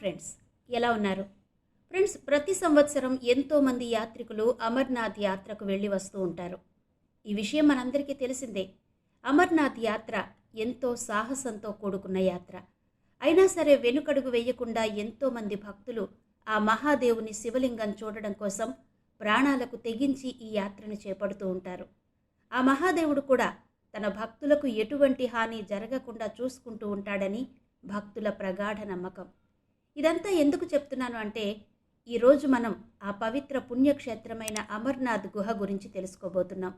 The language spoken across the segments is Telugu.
ఫ్రెండ్స్ ఎలా ఉన్నారు? ఫ్రెండ్స్ ప్రతి సంవత్సరం ఎంతోమంది యాత్రికులు అమర్నాథ్ యాత్రకు వెళ్ళి వస్తూ ఉంటారు. ఈ విషయం మనందరికీ తెలిసిందే. అమర్నాథ్ యాత్ర ఎంతో సాహసంతో కూడుకున్న యాత్ర. అయినా సరే వెనుకడుగు వేయకుండా ఎంతోమంది భక్తులు ఆ మహాదేవుని శివలింగం చూడడం కోసం ప్రాణాలకు తెగించి ఈ యాత్రను చేపడుతూ ఉంటారు. ఆ మహాదేవుడు కూడా తన భక్తులకు ఎటువంటి హాని జరగకుండా చూసుకుంటూ ఉంటాడని భక్తుల ప్రగాఢ నమ్మకం. ఇదంతా ఎందుకు చెప్తున్నాను అంటే ఈరోజు మనం ఆ పవిత్ర పుణ్యక్షేత్రమైన అమర్నాథ్ గుహ గురించి తెలుసుకోబోతున్నాం.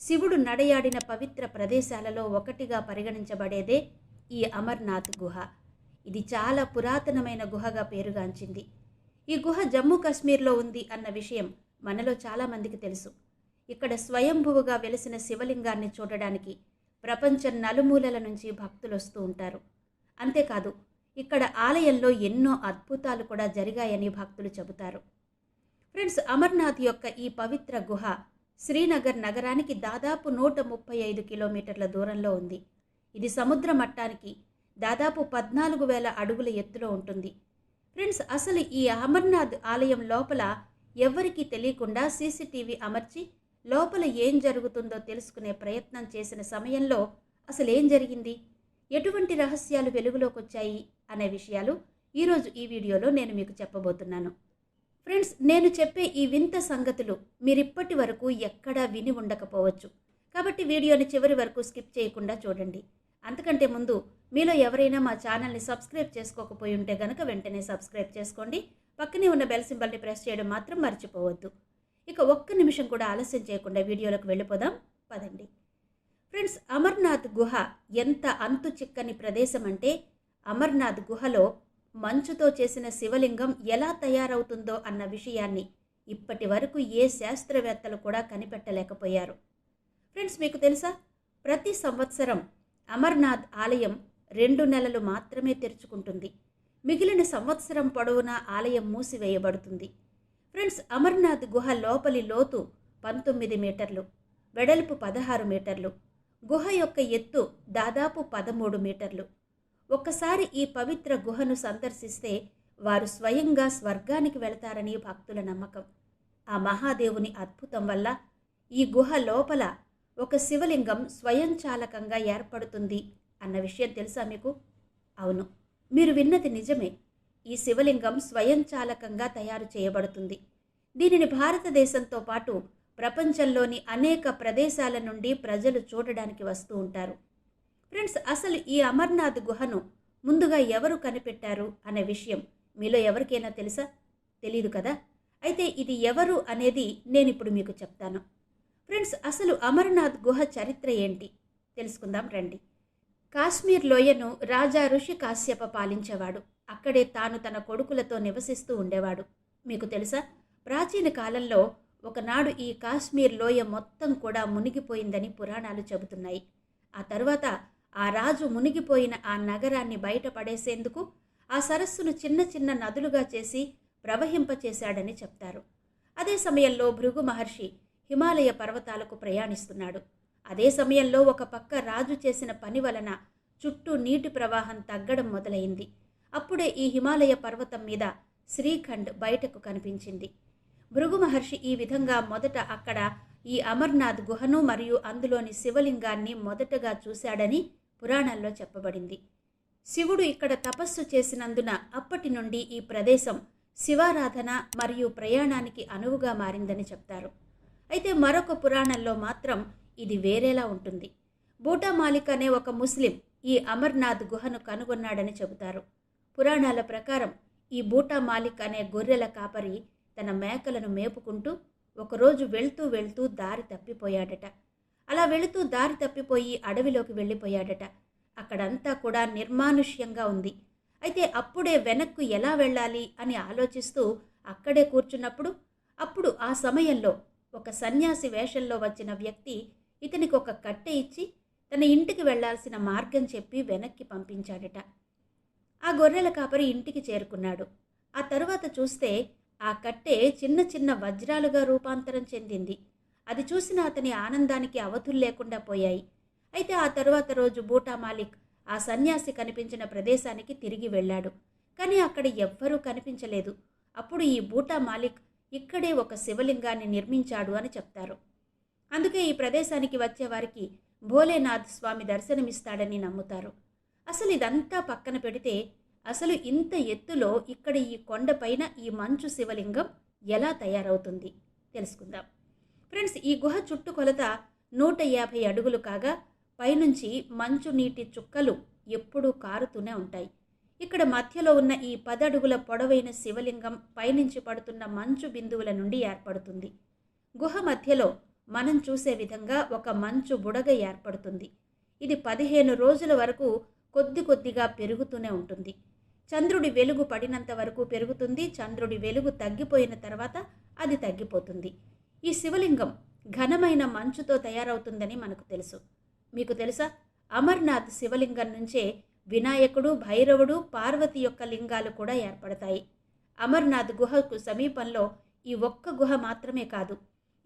శివుడు నడయాడిన పవిత్ర ప్రదేశాలలో ఒకటిగా పరిగణించబడేదే ఈ అమర్నాథ్ గుహ. ఇది చాలా పురాతనమైన గుహగా పేరుగాంచింది. ఈ గుహ జమ్మూ కాశ్మీర్లో ఉంది అన్న విషయం మనలో చాలామందికి తెలుసు. ఇక్కడ స్వయంభువుగా వెలిసిన శివలింగాన్ని చూడడానికి ప్రపంచం నలుమూలల నుంచి భక్తులు వస్తూ ఉంటారు. అంతేకాదు ఇక్కడ ఆలయంలో ఎన్నో అద్భుతాలు కూడా జరిగాయని భక్తులు చెబుతారు. ఫ్రెండ్స్ అమర్నాథ్ యొక్క ఈ పవిత్ర గుహ శ్రీనగర్ నగరానికి దాదాపు నూట ముప్పై ఐదు కిలోమీటర్ల దూరంలో ఉంది. ఇది సముద్ర మట్టానికి దాదాపు పద్నాలుగు వేల అడుగుల ఎత్తులో ఉంటుంది. ఫ్రెండ్స్ అసలు ఈ అమర్నాథ్ ఆలయం లోపల ఎవ్వరికీ తెలియకుండా సీసీటీవీ అమర్చి లోపల ఏం జరుగుతుందో తెలుసుకునే ప్రయత్నం చేసిన సమయంలో అసలు ఏం జరిగింది? ఎటువంటి రహస్యాలు వెలుగులోకి వచ్చాయి అనే విషయాలు ఈరోజు ఈ వీడియోలో నేను మీకు చెప్పబోతున్నాను. ఫ్రెండ్స్ నేను చెప్పే ఈ వింత సంగతులు మీరిప్పటి వరకు ఎక్కడా విని ఉండకపోవచ్చు. కాబట్టి వీడియోని చివరి వరకు స్కిప్ చేయకుండా చూడండి. అంతకంటే ముందు మీలో ఎవరైనా మా ఛానల్ని సబ్స్క్రైబ్ చేసుకోకపోయి ఉంటే గనక వెంటనే సబ్స్క్రైబ్ చేసుకోండి. పక్కనే ఉన్న బెల్ సింబల్ని ప్రెస్ చేయడం మాత్రం మర్చిపోవద్దు. ఇక ఒక్క నిమిషం కూడా ఆలస్యం చేయకుండా వీడియోలోకి వెళ్ళిపోదాం. పదండి. ఫ్రెండ్స్ అమర్నాథ్ గుహ ఎంత అంతు చిక్కని ప్రదేశం అంటే అమర్నాథ్ గుహలో మంచుతో చేసిన శివలింగం ఎలా తయారవుతుందో అన్న విషయాన్ని ఇప్పటి వరకు ఏ శాస్త్రవేత్తలు కూడా కనిపెట్టలేకపోయారు. ఫ్రెండ్స్ మీకు తెలుసా? ప్రతి సంవత్సరం అమర్నాథ్ ఆలయం రెండు నెలలు మాత్రమే తెరుచుకుంటుంది. మిగిలిన సంవత్సరం పొడవునా ఆలయం మూసివేయబడుతుంది. ఫ్రెండ్స్ అమర్నాథ్ గుహ లోపలి లోతు పంతొమ్మిది మీటర్లు వెడల్పు పదహారు మీటర్లు గుహ యొక్క ఎత్తు దాదాపు పదమూడు మీటర్లు. ఒక్కసారి ఈ పవిత్ర గుహను సందర్శిస్తే వారు స్వయంగా స్వర్గానికి వెళతారని భక్తుల నమ్మకం. ఆ మహాదేవుని అద్భుతం వల్ల ఈ గుహ లోపల ఒక శివలింగం స్వయంచాలకంగా ఏర్పడుతుంది అన్న విషయం తెలుసా మీకు? అవును. మీరు విన్నది నిజమే. ఈ శివలింగం స్వయంచాలకంగా తయారు చేయబడుతుంది. దీనిని భారతదేశంతో పాటు ప్రపంచంలోని అనేక ప్రదేశాల నుండి ప్రజలు చూడడానికి వస్తూ ఉంటారు. ఫ్రెండ్స్ అసలు ఈ అమర్నాథ్ గుహను ముందుగా ఎవరు కనిపెట్టారు అనే విషయం మీలో ఎవరికైనా తెలుసా? తెలీదు కదా? అయితే ఇది ఎవరు అనేది నేను ఇప్పుడు మీకు చెప్తాను. ఫ్రెండ్స్ అసలు అమర్నాథ్ గుహ చరిత్ర ఏంటి? తెలుసుకుందాం రండి. కాశ్మీర్ లోయను రాజా ఋషి కాశ్యప పాలించేవాడు. అక్కడే తాను తన కొడుకులతో నివసిస్తూ ఉండేవాడు. మీకు తెలుసా? ప్రాచీన కాలంలో ఒకనాడు ఈ కాశ్మీర్ లోయ మొత్తం కూడా మునిగిపోయిందని పురాణాలు చెబుతున్నాయి. ఆ తర్వాత ఆ రాజు మునిగిపోయిన ఆ నగరాన్ని బయటపడేసేందుకు ఆ సరస్సును చిన్న చిన్న నదులుగా చేసి ప్రవహింపచేశాడని చెప్తారు. అదే సమయంలో భృగు మహర్షి హిమాలయ పర్వతాలకు ప్రయాణిస్తున్నాడు. అదే సమయంలో ఒక పక్క రాజు చేసిన పని వలన చుట్టూ నీటి ప్రవాహం తగ్గడం మొదలైంది. అప్పుడే ఈ హిమాలయ పర్వతం మీద శ్రీఖండ్ బయటకు కనిపించింది. భృగు మహర్షి ఈ విధంగా మొదట అక్కడ ఈ అమర్నాథ్ గుహను మరియు అందులోని శివలింగాన్ని మొదటగా చూశాడని పురాణాల్లో చెప్పబడింది. శివుడు ఇక్కడ తపస్సు చేసినందున అప్పటి నుండి ఈ ప్రదేశం శివారాధన మరియు ప్రయాణానికి అనువుగా మారిందని చెప్తారు. అయితే మరొక పురాణంలో మాత్రం ఇది వేరేలా ఉంటుంది. బూటా మాలిక్ అనే ఒక ముస్లిం ఈ అమర్నాథ్ గుహను కనుగొన్నాడని చెబుతారు. పురాణాల ప్రకారం ఈ బూటా మాలిక్ అనే గొర్రెల కాపరి తన మేకలను మేపుకుంటూ ఒకరోజు వెళ్తూ వెళ్తూ దారి తప్పిపోయాడట. అలా వెళుతూ దారి తప్పిపోయి అడవిలోకి వెళ్ళిపోయాడట. అక్కడంతా కూడా నిర్మానుష్యంగా ఉంది. అయితే అప్పుడే వెనక్కు ఎలా వెళ్ళాలి అని ఆలోచిస్తూ అక్కడే కూర్చున్నప్పుడు అప్పుడు ఆ సమయంలో ఒక సన్యాసి వేషంలో వచ్చిన వ్యక్తి ఇతనికి ఒక కట్టె ఇచ్చి తన ఇంటికి వెళ్ళాల్సిన మార్గం చెప్పి వెనక్కి పంపించాడట. ఆ గొర్రెల కాపరి ఇంటికి చేరుకున్నాడు. ఆ తరువాత చూస్తే ఆ కట్టె చిన్న చిన్న వజ్రాలుగా రూపాంతరం చెందింది. అది చూసిన అతని ఆనందానికి అవధులు లేకుండా పోయాయి. అయితే ఆ తరువాత రోజు బూటా మాలిక్ ఆ సన్యాసి కనిపించిన ప్రదేశానికి తిరిగి వెళ్ళాడు. కానీ అక్కడ ఎవ్వరూ కనిపించలేదు. అప్పుడు ఈ బూటా మాలిక్ ఇక్కడే ఒక శివలింగాన్ని నిర్మించాడు అని చెప్తారు. అందుకే ఈ ప్రదేశానికి వచ్చేవారికి భోలేనాథ్ స్వామి దర్శనమిస్తాడని నమ్ముతారు. అసలు ఇదంతా పక్కన పెడితే అసలు ఇంత ఎత్తులో ఇక్కడ ఈ కొండపైన ఈ మంచు శివలింగం ఎలా తయారవుతుంది? తెలుసుకుందాం. ఫ్రెండ్స్ ఈ గుహ చుట్టుకొలత నూట యాభై అడుగులు కాగా పైనుంచి మంచు నీటి చుక్కలు ఎప్పుడూ కారుతూనే ఉంటాయి. ఇక్కడ మధ్యలో ఉన్న ఈ పదడుగుల పొడవైన శివలింగం పైనుంచి పడుతున్న మంచు బిందువుల నుండి ఏర్పడుతుంది. గుహ మధ్యలో మనం చూసే విధంగా ఒక మంచు బుడగ ఏర్పడుతుంది. ఇది పదిహేను రోజుల వరకు కొద్ది కొద్దిగా పెరుగుతూనే ఉంటుంది. చంద్రుడి వెలుగు పడినంత వరకు పెరుగుతుంది చంద్రుడి వెలుగు తగ్గిపోయిన తర్వాత అది తగ్గిపోతుంది. ఈ శివలింగం ఘనమైన మంచుతో తయారవుతుందని మనకు తెలుసు. మీకు తెలుసా? అమర్నాథ్ శివలింగం నుంచే వినాయకుడు భైరవుడు పార్వతి యొక్క లింగాలు కూడా ఏర్పడతాయి. అమర్నాథ్ గుహకు సమీపంలో ఈ ఒక్క గుహ మాత్రమే కాదు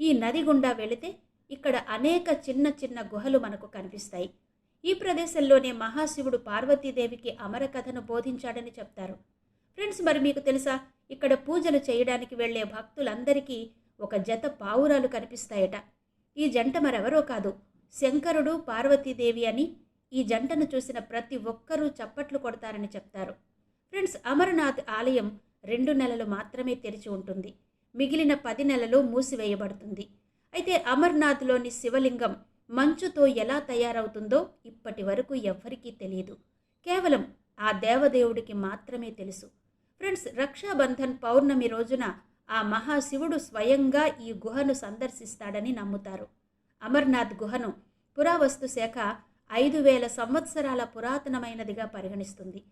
ఈ నది గుండా వెళితే ఇక్కడ అనేక చిన్న చిన్న గుహలు మనకు కనిపిస్తాయి. ఈ ప్రదేశంలోనే మహాశివుడు పార్వతీదేవికి అమర కథను బోధించాడని చెప్తారు. ఫ్రెండ్స్ మరి మీకు తెలుసా? ఇక్కడ పూజలు చేయడానికి వెళ్ళే భక్తులందరికీ ఒక జత పావురాలు కనిపిస్తాయట. ఈ జంట మరెవరో కాదు. శంకరుడు పార్వతీదేవి అని ఈ జంటను చూసిన ప్రతి ఒక్కరూ చప్పట్లు కొడతారని చెప్తారు. ఫ్రెండ్స్ అమరనాథ్ ఆలయం రెండు నెలలు మాత్రమే తెరిచి ఉంటుంది. మిగిలిన పది నెలలు మూసివేయబడుతుంది. అయితే అమర్నాథ్లోని శివలింగం మంచుతో ఎలా తయారవుతుందో ఇప్పటి వరకు ఎవ్వరికీ తెలియదు. కేవలం ఆ దేవదేవుడికి మాత్రమే తెలుసు. ఫ్రెండ్స్ రక్షాబంధన్ పౌర్ణమి రోజున ఆ మహాశివుడు స్వయంగా ఈ గుహను సందర్శిస్తాడని నమ్ముతారు. అమర్నాథ్ గుహను పురావస్తు శాఖ ఐదు వేల సంవత్సరాల పురాతనమైనదిగా పరిగణిస్తుంది.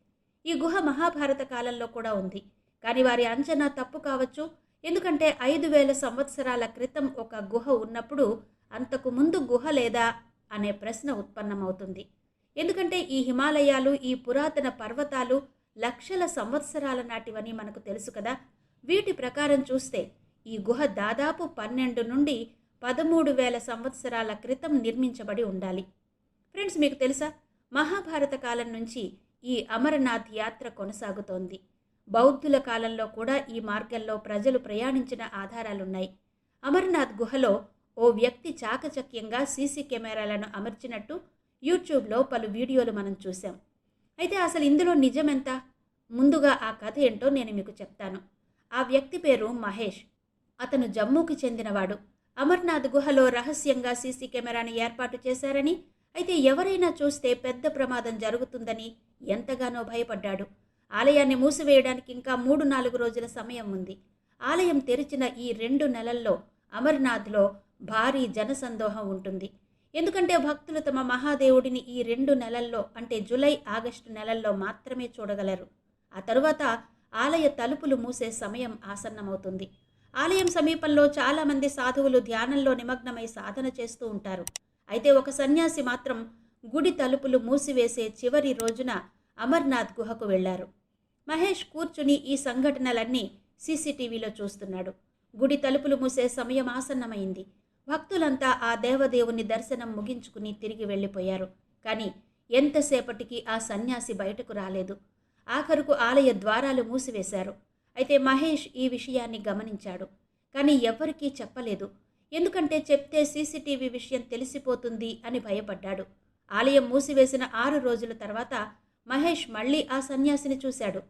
ఈ గుహ మహాభారత కాలంలో కూడా ఉంది. కానీ వారి అంచనా తప్పు కావచ్చు. ఎందుకంటే ఐదు వేల సంవత్సరాల క్రితం ఒక గుహ ఉన్నప్పుడు అంతకు ముందు గుహ లేదా అనే ప్రశ్న ఉత్పన్నమవుతుంది. ఎందుకంటే ఈ హిమాలయాలు ఈ పురాతన పర్వతాలు లక్షల సంవత్సరాల నాటివని మనకు తెలుసు కదా. వీటి ప్రకారం చూస్తే ఈ గుహ దాదాపు పన్నెండు నుండి పదమూడు వేల సంవత్సరాల క్రితం నిర్మించబడి ఉండాలి. ఫ్రెండ్స్ మీకు తెలుసా? మహాభారత కాలం నుంచి ఈ అమరనాథ్ యాత్ర కొనసాగుతోంది. బౌద్ధుల కాలంలో కూడా ఈ మార్గంలో ప్రజలు ప్రయాణించిన ఆధారాలున్నాయి. అమర్నాథ్ గుహలో ఓ వ్యక్తి చాకచక్యంగా సీసీ కెమెరాలను అమర్చినట్టు యూట్యూబ్లో పలు వీడియోలు మనం చూసాం అయితే అసలు ఇందులో నిజమెంత? ముందుగా ఆ కథ ఏంటో నేను మీకు చెప్తాను. ఆ వ్యక్తి పేరు మహేష్. అతను జమ్మూకి చెందినవాడు. అమర్నాథ్ గుహలో రహస్యంగా సీసీ కెమెరాను ఏర్పాటు చేశారని అయితే ఎవరైనా చూస్తే పెద్ద ప్రమాదం జరుగుతుందని ఎంతగానో భయపడ్డాడు. ఆలయాన్ని మూసివేయడానికి ఇంకా మూడు నాలుగు రోజుల సమయం ఉంది. ఆలయం తెరిచిన ఈ రెండు నెలల్లో అమర్నాథ్లో భారీ జనసందోహం ఉంటుంది. ఎందుకంటే భక్తులు తమ మహాదేవుడిని ఈ రెండు నెలల్లో అంటే జూలై ఆగస్టు నెలల్లో మాత్రమే చూడగలరు. ఆ తరువాత ఆలయ తలుపులు మూసే సమయం ఆసన్నమవుతుంది. ఆలయం సమీపంలో చాలామంది సాధువులు ధ్యానంలో నిమగ్నమై సాధన చేస్తూ ఉంటారు. అయితే ఒక సన్యాసి మాత్రం గుడి తలుపులు మూసివేసే చివరి రోజున అమర్నాథ్ గుహకు వెళ్ళారు. మహేష్ కూర్చుని ఈ సంఘటనలన్నీ సీసీటీవీలో చూస్తున్నాడు. గుడి తలుపులు మూసే సమయం ఆసన్నమైంది. భక్తులంతా ఆ దేవదేవుని దర్శనం ముగించుకుని తిరిగి వెళ్ళిపోయారు. కానీ ఎంతసేపటికి ఆ సన్యాసి బయటకు రాలేదు. ఆఖరుకు ఆలయ ద్వారాలు మూసివేశారు. అయితే మహేష్ ఈ విషయాన్ని గమనించాడు. కానీ ఎవ్వరికీ చెప్పలేదు. ఎందుకంటే చెప్తే సీసీటీవీ విషయం తెలిసిపోతుంది అని భయపడ్డాడు. ఆలయం మూసివేసిన ఆరు రోజుల తర్వాత మహేష్ మళ్ళీ ఆ సన్యాసిని చూశాడు.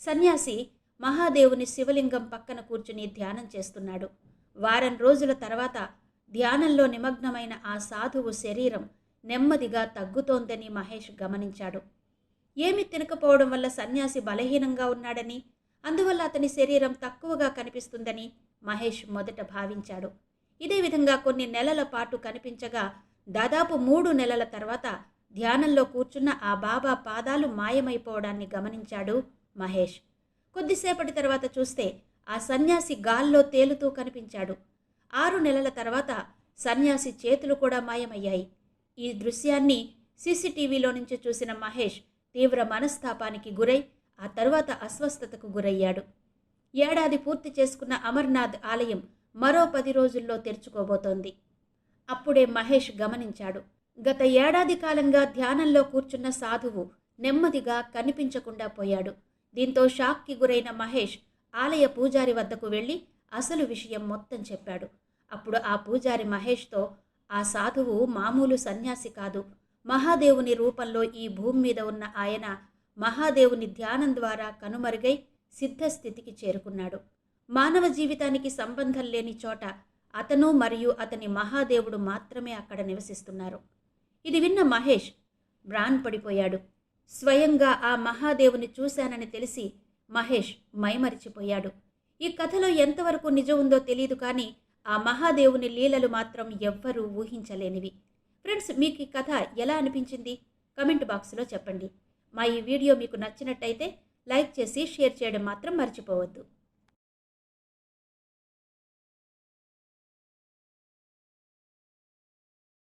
సన్యాసి మహాదేవుని శివలింగం పక్కన కూర్చుని ధ్యానం చేస్తున్నాడు. వారం రోజుల తర్వాత ధ్యానంలో నిమగ్నమైన ఆ సాధువు శరీరం నెమ్మదిగా తగ్గుతోందని మహేష్ గమనించాడు. ఏమి తినకపోవడం వల్ల సన్యాసి బలహీనంగా ఉన్నాడని అందువల్ల అతని శరీరం తక్కువగా కనిపిస్తుందని మహేష్ మొదట భావించాడు. ఇదే విధంగా కొన్ని నెలల పాటు కనిపించగా దాదాపు మూడు నెలల తర్వాత ధ్యానంలో కూర్చున్న ఆ బాబా పాదాలు మాయమైపోవడాన్ని గమనించాడు మహేష్. కొద్దిసేపటి తర్వాత చూస్తే ఆ సన్యాసి గాల్లో తేలుతూ కనిపించాడు. ఆరు నెలల తర్వాత సన్యాసి చేతులు కూడా మాయమయ్యాయి. ఈ దృశ్యాన్ని సీసీటీవీలో నుంచి చూసిన మహేష్ తీవ్ర మనస్తాపానికి గురై ఆ తర్వాత అస్వస్థతకు గురయ్యాడు. ఏడాది పూర్తి చేసుకున్న అమర్నాథ్ ఆలయం మరో పది రోజుల్లో తెరుచుకోబోతోంది. అప్పుడే మహేష్ గమనించాడు. గత ఏడాది కాలంగా ధ్యానంలో కూర్చున్న సాధువు నెమ్మదిగా కనిపించకుండా పోయాడు. దీంతో షాక్కి గురైన మహేష్ ఆలయ పూజారి వద్దకు వెళ్ళి అసలు విషయం మొత్తం చెప్పాడు. అప్పుడు ఆ పూజారి మహేష్తో ఆ సాధువు మామూలు సన్యాసి కాదు. మహాదేవుని రూపంలో ఈ భూమి మీద ఉన్న ఆయన మహాదేవుని ధ్యానం ద్వారా కనుమరుగై సిద్ధస్థితికి చేరుకున్నాడు. మానవ జీవితానికి సంబంధం లేని చోట అతను మరియు అతని మహాదేవుడు మాత్రమే అక్కడ నివసిస్తున్నారు. ఇది విన్న మహేష్ బ్రాన్ పడిపోయాడు. స్వయంగా ఆ మహాదేవుని చూశానని తెలిసి మహేష్ మైమరిచిపోయాడు. ఈ కథలో ఎంతవరకు నిజం ఉందో తెలియదు కానీ ఆ మహాదేవుని లీలలు మాత్రం ఎవ్వరూ ఊహించలేనివి. ఫ్రెండ్స్ మీకు ఈ కథ ఎలా అనిపించింది? కమెంట్ బాక్స్లో చెప్పండి. మా ఈ వీడియో మీకు నచ్చినట్టయితే లైక్ చేసి షేర్ చేయడం మాత్రం మర్చిపోవద్దు.